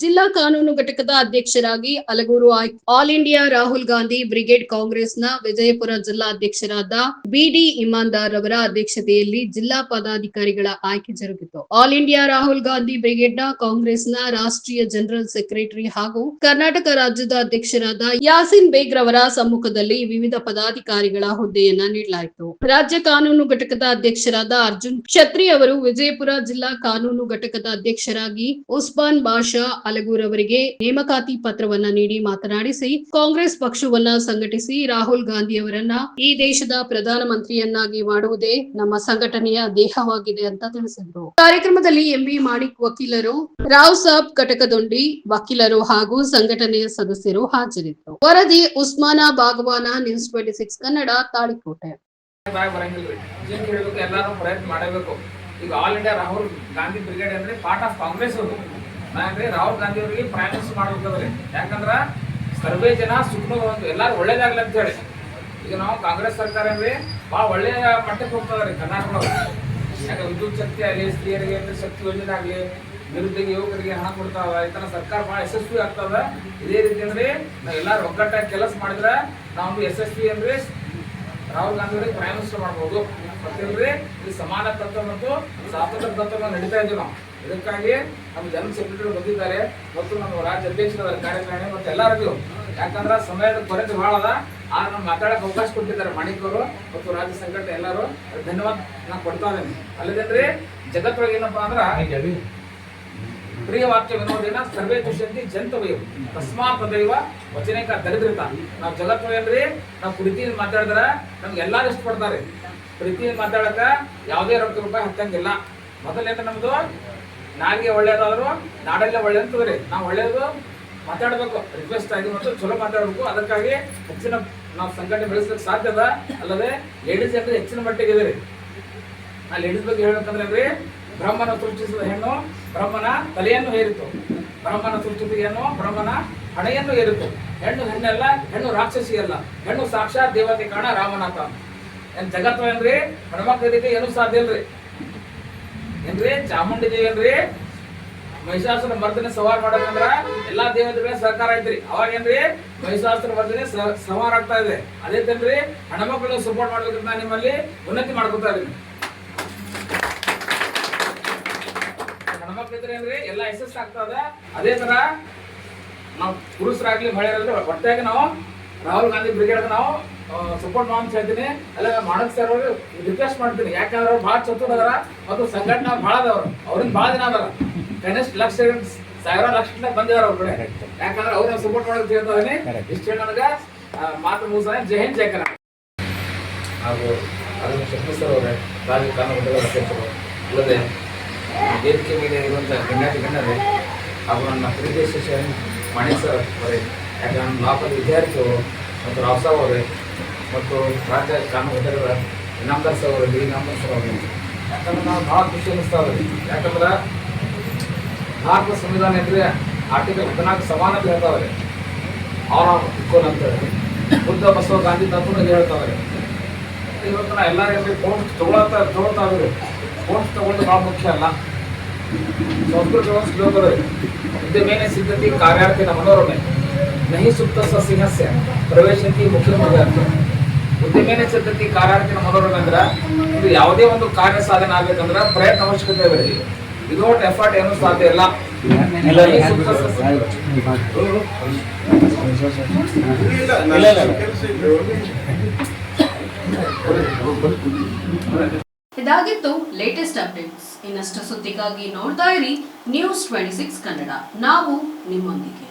ಜಿಲ್ಲಾ ಕಾನೂನು ಘಟಕದ ಅಧ್ಯಕ್ಷರಾಗಿ Alagur all India Rahul Gandhi brigade ಕಾಂಗ್ರೆಸ್ನ ವಿಜಯಪುರ ಜಿಲ್ಲಾ ಅಧ್ಯಕ್ಷರಾದ ಬಿಡಿ ಇಮಾನ್ದಾರ್ ಅವರ ಅಧ್ಯಕ್ಷತೆಯಲ್ಲಿ ಜಿಲ್ಲಾ ಪದಾಧಿಕಾರಿಗಳ ಆಯ್ಕೆ ಜರುಗಿತು. ಆಲ್ ಇಂಡಿಯಾ ರಾಹುಲ್ ಗಾಂಧಿ ಬ್ರಿಗೇಡ್ನ ಕಾಂಗ್ರೆಸ್ನ ರಾಷ್ಟ್ರೀಯ ಜನರಲ್ ಸೆಕ್ರೆಟರಿ ಹಾಗೂ ಕರ್ನಾಟಕ ರಾಜ್ಯದ ಅಧ್ಯಕ್ಷರಾದ ಯಾಸಿನ್ ಬೇಗ್ ರವರ ಸಮ್ಮುಖದಲ್ಲಿ ವಿವಿಧ ಪದಾಧಿಕಾರಿಗಳ ಹುದ್ದೆಯನ್ನ ನೀಡಲಾಯಿತು. ರಾಜ್ಯ ಕಾನೂನು ಘಟಕದ ಅಧ್ಯಕ್ಷರಾದ ಅರ್ಜುನ್ ಕ್ಷತ್ರಿ ಅವರು ವಿಜಯಪುರ ಜಿಲ್ಲಾ ಕಾನೂನು ಘಟಕದ ಅಧ್ಯಕ್ಷರಾಗಿ ಉಸ್ಮಾನ್ ಬಾಷಾ ಅಲಗೂರ್ ಅವರಿಗೆ ನೇಮಕಾತಿ ಪತ್ರವನ್ನ ನೀಡಿ ಮಾತನಾಡಿಸಿ, ಕಾಂಗ್ರೆಸ್ ಪಕ್ಷವನ್ನ ಸಂಘಟಿಸಿ ರಾಹುಲ್ ಗಾಂಧಿ ಅವರನ್ನ ಈ ದೇಶದ ಪ್ರಧಾನಮಂತ್ರಿಯನ್ನಾಗಿ ಮಾಡುವುದೇ ನಮ್ಮ ಸಂಘಟನೆಯ ದೇಹವಾಗಿದೆ ಅಂತ ತಿಳಿಸಿದ್ರು. ಕಾರ್ಯಕ್ರಮದಲ್ಲಿ ಎಂಬಿ ಮಾಣಿಕ್ ವಕೀಲರು, ರಾವ್ ಸಾಬ್ ಕಟಕದೊಂಡಿ ವಕೀಲರು ಹಾಗೂ ಸಂಘಟನೆಯ ಸದಸ್ಯರು ಹಾಜರಿದ್ದರು. ವರದಿ Usman Bagwan, news twenty six Kannada, Talikote. ಪ್ರಯತ್ನ ಮಾಡಬೇಕು. ಈಗ all India Rahul Gandhi brigade ಅಂದ್ರೆ ಪಾರ್ಟ್ ಆಫ್ ಕಾಂಗ್ರೆಸ್ ಅಂದ್ರೆ ರಾಹುಲ್ ಗಾಂಧಿ ಅವರಿಗೆ ಪ್ರೈಮ್ ಮಿನಿಸ್ಟರ್ ಯಾಕಂದ್ರೆ ಯಾಕಂದ್ರ ಸರ್ವೇ ಜನ ಸುಖ ಎಲ್ಲಾರು ಒಳ್ಳೇದಾಗ್ಲಿ ಅಂತ ಹೇಳಿ. ಈಗ ನಾವು ಕಾಂಗ್ರೆಸ್ ಸರ್ಕಾರ ಅಂದ್ರೆ ಭಾಳ ಒಳ್ಳೆಯ ಮಟ್ಟಕ್ಕೆ ಹೋಗ್ತದ್ರಿ ಕರ್ನಾಟಕದವ್ರು ಯಾಕೆ ವಿದ್ಯುತ್ ಶಕ್ತಿ ಆಗಲಿ, ಸ್ತ್ರೀಯರಿಗೆ ಶಕ್ತಿ ಯೋಜನೆ ಆಗಲಿ ನಿರುದ್ಯೋಗಿ ಯುವಕರಿಗೆ ಹಣ ಕೊಡ್ತಾವ, ಈ ತರ ಸರ್ಕಾರ ಭಾಳ ಯಶಸ್ವಿ ಆಗ್ತದ. ಇದೇ ರೀತಿ ಅಂದ್ರೆ ನಾವು ಎಲ್ಲಾರು ಒಗ್ಗಟ್ಟಾಗಿ ಕೆಲಸ ಮಾಡಿದ್ರೆ ನಾವು ಯಶಸ್ವಿ ಅಂದ್ರೆ ರಾಹುಲ್ ಗಾಂಧಿ ಅವರಿಗೆ ಪ್ರೈಮ್ ಮಿನಿಸ್ಟರ್ ಮಾಡ್ಬೋದು. ಮತ್ತೇನ್ರಿ, ಈ ಸಮಾನ ತತ್ವ ಮತ್ತು ಸ್ವಾತಂತ್ರ್ಯ ತತ್ವ ನಡೀತಾ ಇದ್ದೀವಿ ನಾವು. ಇದಕ್ಕಾಗಿ ನಮ್ಮ ಜನರಲ್ ಸೆಕ್ರೆಟರಿ ಬಂದಿದ್ದಾರೆ ಮತ್ತು ನಮ್ಮ ರಾಜ್ಯ ಅಧ್ಯಕ್ಷರ ಕಾರ್ಯಕಾರಿಣಿ ಮತ್ತು ಎಲ್ಲರಿಗೂ. ಯಾಕಂದ್ರೆ ಸಮಯದ ಕೊರತೆ ಬಹಳ ಅದ. ಆದ್ರೆ ನಮ್ಗೆ ಮಾತಾಡಕ್ಕೆ ಅವಕಾಶ ಕೊಟ್ಟಿದ್ದಾರೆ ಮಾಣಿಕ್ ಅವರು ಮತ್ತು ರಾಜ್ಯ ಸಂಘಟನೆ ಎಲ್ಲರೂ. ಧನ್ಯವಾದ ನಾನು ಕೊಡ್ತಾ ಇದ್ದೀನಿ. ಅಲ್ಲದೇನ್ರಿ ಜಗತ್ತೊಳಗೆ ಏನಪ್ಪಾ ಅಂದ್ರ ಪ್ರಿಯ ವಾಕ್ಯ ವಿನೋದಿನ ಸರ್ವೇ ದುಷ್ಯಂತಿ ಜಂತವಯು ತಸ್ಮಾತ್ ದೈವ ವಚನೇಕ ದರಿದ್ರತ. ನಾವು ಜಗತ್ತು ಏನ್ರಿ? ನಾವು ಪ್ರೀತಿಯಿಂದ ಮಾತಾಡಿದ್ರೆ ನಮ್ಗೆ ಎಲ್ಲಾರು ಇಷ್ಟಪಡ್ತಾರೆ. ಪ್ರೀತಿಯಿಂದ ಮಾತಾಡಕ ಯಾವುದೇ ರೊಕ್ಕ ರೂಪಾಯಿ ಹತ್ತಂಗಿಲ್ಲ. ಮೊದಲೇ ನಮ್ದು? ನಾಲ್ಗೆ ಒಳ್ಳೇದಾದ್ರು ನಾಡಲ್ಲೇ ಒಳ್ಳೆ ಅಂತದ್ರಿ ನಾವು ಒಳ್ಳೇದು ಮಾತಾಡಬೇಕು. ರಿಕ್ವೆಸ್ಟ್ ಆಗಿ ಮತ್ತು ಚಲೋ ಮಾತಾಡಬೇಕು. ಅದಕ್ಕಾಗಿ ಹೆಚ್ಚಿನ ನಾವು ಸಂಘಟನೆ ಬೆಳೆಸಲಿಕ್ಕೆ ಸಾಧ್ಯ ಅದ. ಅಲ್ಲದೆ ಲೇಡೀಸ್ ಅಂದ್ರೆ ಹೆಚ್ಚಿನ ಮಟ್ಟಿಗೆ ಇದೆ ರೀ ಆ ಲೇಡೀಸ್ ಬಗ್ಗೆ ಹೇಳ್ಬೇಕಂದ್ರೆ ಅಂದ್ರೆ ಬ್ರಹ್ಮನ ಸೃಷ್ಟಿಸಿದ ಹೆಣ್ಣು ಬ್ರಹ್ಮನ ತಲೆಯನ್ನು ಹೇರಿತು. ಬ್ರಹ್ಮನ ಸೃಷ್ಟಿಸಿದ ಹೆಣ್ಣು ಬ್ರಹ್ಮನ ಹಣೆಯನ್ನು ಏರಿತು ಹೆಣ್ಣು ಹೆಣ್ಣಲ್ಲ, ಹೆಣ್ಣು ರಾಕ್ಷಸಿ ಅಲ್ಲ. ಹೆಣ್ಣು ಸಾಕ್ಷಾತ್ ದೇವತೆ ಕಾಣ ರಾಮನಾಥ. ಏನ್ ಜಗತ್ತು ಏನ್ರಿ ಹೆಣ್ಮಕ್ಳಿಗೆ ಏನು ಸಾಧ್ಯ ಇಲ್ರಿ. ಏನ್ರಿ? ಚಾಮುಂಡಿ ದೇವಿ ಏನ್ರಿ? ಮಹಿಷಾಸುರ ಮರ್ದನೆ ಸವಾರ ಮಾಡಬೇಕಂದ್ರ ಎಲ್ಲಾ ದೇವತೆಗಳ ಸಹಕಾರ ಐತ್ರಿ. ಅವಾಗ ಏನ್ರಿ? ಮಹಿಷಾಸುರ ಮರ್ದನೆ ಸವಾರ ಆಗ್ತಾ ಇದೆ. ಅದೇ ತನ್ರಿ ಹೆಣ್ಮಕ್ಳು ಸಪೋರ್ಟ್ ಮಾಡ್ಬೇಕಂತ ನಿಮ್ಮಲ್ಲಿ ಉನ್ನತಿ ಮಾಡ್ಕೊತಾ ಇದೀನಿ. ಹೆಣ್ಮಕ್ಳಿದ್ರೆ ಏನ್ರಿ? ಎಲ್ಲ ಯಶಸ್ಸು ಇದೆ. ಅದೇ ತರ ನಾವು ಪುರುಷರಾಗ್ಲಿ ಮಹಿಳೆಯರಾಗ್ಲಿ ಒಟ್ಟಾಗಿ ನಾವು ರಾಹುಲ್ ಗಾಂಧಿ ಬ್ರಿಗೇಡ್ ನಾವು ಸಪೋರ್ಟ್ ಮಾಡಿ ಅಂತ ಹೇಳ್ತೀನಿ. ಅಲ್ಲ ಮಾಡಕ್ ಸರ್ ಅವ್ರು ರಿಕ್ವೆಸ್ಟ್ ಮಾಡ್ತೀನಿ. ಯಾಕಂದ್ರೆ ಅವ್ರು ಭಾಳ ಚತುರ ಅದಾರ ಮತ್ತು ಸಂಘಟನೆ ಭಾಳ ಅದಾವ್ರು ಅವ್ರಿಂದ ಭಾಳ ದಿನ ಅದಾರ. ಕನಿಷ್ಠ ಲಕ್ಷ ಸಾವಿರ ಲಕ್ಷ ಬಂದಿದಾರ ಅವ್ರ ಕಡೆ. ಯಾಕಂದ್ರೆ ಅವ್ರ ಸಪೋರ್ಟ್ ಮಾಡೋದು ಹೇಳ್ತಾರೆ ಇಷ್ಟು ಹೇಳಿ ನನಗ ಮಾತು ಮುಗಿಸ ಜೈ ಹಿಂದ್ ಜೈ ಕರ್ನಾಟಕ. ಹಾಗೂ ಅದನ್ನು ಶಕ್ತಿಸರ್ ಅವರೇ ರಾಜ್ಯ ಕಾನೂನು ಘಟಕದ ಅಧ್ಯಕ್ಷರು ಅಲ್ಲದೆ ವೇದಿಕೆ ಮೇಲೆ ಇರುವಂಥ ಗಣ್ಯಾತಿ ಗಣ್ಯರೇ ಹಾಗೂ ನನ್ನ ಪ್ರೀತಿಯ ಶಿಷ್ಯ ಮಾಣಿಕ್ ಸರ್ ಅವರೇ ಯಾಕಂದ್ರೆ ನಾಲ್ಕು ಲಾಪದ ವಿದ್ಯಾರ್ಥಿಗಳು ಮತ್ತು ರಾವ್ ಸಾವ್ ಅವರೇ ಮತ್ತು ರಾಜ್ಯ ಕಾನೂನು ಘಟಕದ ಇನಾಮದಾರ್ ಸರ್ ಅವರು ಡಿ ಇನಾಮದಾರ್ ಸರ್ ಅವರು. ಯಾಕಂದ್ರೆ ನಾವು ಭಾಳ ಖುಷಿ ಇದ್ದೀವಿ ಯಾಕಂದ್ರೆ ಭಾರತ ಸಂವಿಧಾನ ಇದ್ರೆ ಆರ್ಟಿಕಲ್ ಹದಿನಾಲ್ಕು ಸಮಾನತೆ ಹೇಳ್ತಾವ್ರೆ. ಅವರ ಇಕ್ವಲ್ ಅಂತ ಹೇಳಿ ಬುದ್ಧ, ಬಸವ, ಗಾಂಧಿ ತತ್ವದಲ್ಲಿ ಹೇಳ್ತಾವ್ರೆ. ಇವತ್ತು ನಾ ಎಲ್ಲರೂ ಫೋನ್ ತಗೊಳತ್ತ, ತಗೊಳ್ತಾ ಇದ್ರು ಫೋನ್ಸ್ ತಗೊಳ್ಳೋದು ಭಾಳ ಮುಖ್ಯ ಅಲ್ಲ. ಸಂಸ್ಕೃತ ಇದೆ ಉದ್ಯಮೇನ ಸಿದ್ಧತಿ ಕಾರ್ಯಾರ್ಥಿನ ಮನೋರಮೆ. ನಹಿ ಸುಪ್ತ ಸಿಂಹಸ್ಯ. ಪ್ರವೇಶಂತಿ ಮುಖ್ಯ ಅಂತ. ಉದ್ಯಮೇನ ಸಿದ್ಧತಿ ಕಾರ್ಯಾರ್ಥಿನ ಮನೋರಮೆ ಇದು ಯಾವುದೇ ಒಂದು ಕಾರ್ಯ ಸಾಧನೆ ಆಗ್ಬೇಕಂದ್ರ ಪ್ರಯತ್ನ ಅವಶ್ಯಕತೆ ಇದೆ ರೀ ವಿದೌಟ್ ಎಫರ್ಟ್ ಏನು ಸಾಧ್ಯ ಇಲ್ಲ. ಇದಾಗಿತ್ತು ಲೇಟೆಸ್ಟ್ ಅಪ್ಡೇಟ್ಸ್ ಇನ್ನಷ್ಟು ಸುದ್ದಿಗಾಗಿ ನೋಡ್ತಾ ಇರಿ ನ್ಯೂಸ್ ಟ್ವೆಂಟಿ ಸಿಕ್ಸ್ ಕನ್ನಡ. ನಾವು ನಿಮ್ಮೊಂದಿಗೆ.